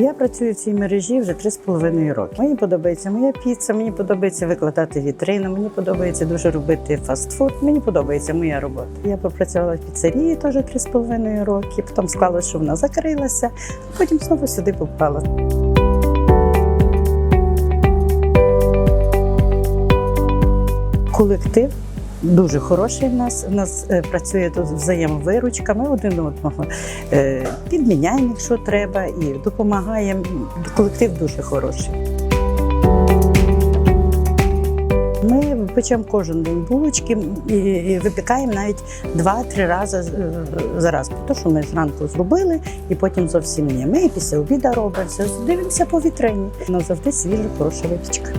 Я працюю в цій мережі вже три з половиною роки. Мені подобається моя піца, мені подобається викладати вітрину, мені подобається дуже робити фастфуд. Мені подобається моя робота. Я попрацювала в піцерії теж три з половиною роки. Потім склалося, що вона закрилася. Потім знову сюди попала. Колектив дуже хороший в нас. У нас е, працює тут взаємовиручка. Ми один одного е, підміняємо, якщо треба, і допомагаємо. Колектив дуже хороший. Ми печемо кожен день булочки і, випікаємо навіть два-три рази е, за раз. Тому що ми зранку зробили і потім зовсім ні. Ми після обіду робимо, все дивимося по вітрині. Ну завжди свіжа, хороша випічка.